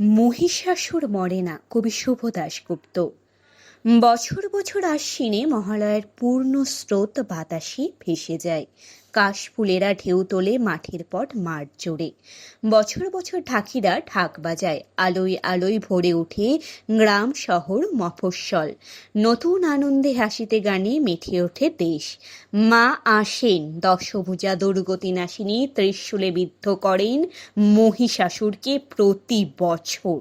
মহিষাসুর মরে না কবি শুভ দাশগুপ্ত বছর বছর আশ্বিনে মহালয়ের পূর্ণ স্রোত বাতাসে ভেসে যায়। কাশফুলেরা ঢেউ তোলে মাঠের পট মাঠ জোড়ে। বছর বছর ঢাকিরা ঢাক বাজায়। আলোয় আলোয় ভরে ওঠে গ্রাম শহর মফস্বল। নতুন আনন্দে হাসিতে গানে মেঠে ওঠে দেশ। মা আসেন দশভুজা দুর্গতি নাশিনী ত্রিশূলে বিদ্ধ করেন মহিষাসুরকে প্রতি বছর।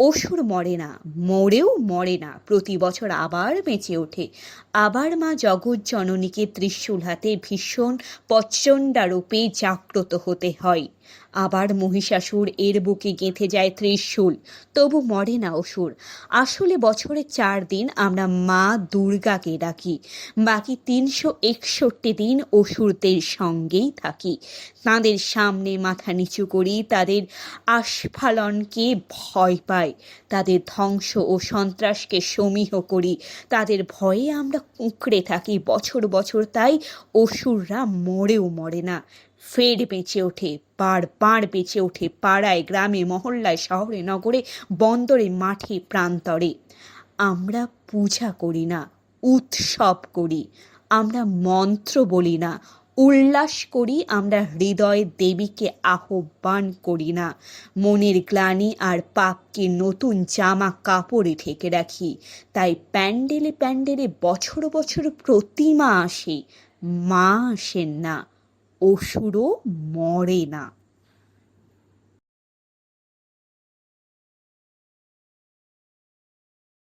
অসুর মরে না, মরেও মরে না, প্রতি বছর আবার বেঁচে ওঠে। আবার মা জগৎ জননীকে ত্রিশূল হাতে ভীষণ প্রচণ্ডা রূপে জাগ্রত হতে হয়। আবার মহিষাসুর এর বুকে গেঁথে যায় ত্রিশূল। তবু মরে না অসুর। আসলে বছরে চার দিন আমরা মা দুর্গাকে ডাকি। বাকি তিনশো একষট্টি দিন অসুরদের সঙ্গেই থাকি। তাঁদের সামনে মাথা নিচু করি তাদের আস্ফালনকে ভয় পাই তাদের ধ্বংস ও সন্ত্রাসকে সমীহ করি। তাদের ভয়ে আমরা কুঁকড়ে থাকি বছর বছর, তাই অসুররা মরেও মরে না। ফের বেঁচে ওঠে পাড় পাড় বেঁচে ওঠে পাড়ায়, গ্রামে, মহল্লায়, শহরে, নগরে, বন্দরে, মাঠে, প্রান্তরে। আমরা পূজা করি না, উৎসব করি। আমরা মন্ত্র বলি না উল্লাস করি, আমরা হৃদয় দেবীকে আহ্বান করি না। মনের গ্লানি আর পাপকে নতুন জামা কাপড়ে ঢেকে রাখি। তাই প্যান্ডেলে প্যান্ডেলে বছর বছর প্রতিমা আসে, মা আসেন না, অসুরও মরে না।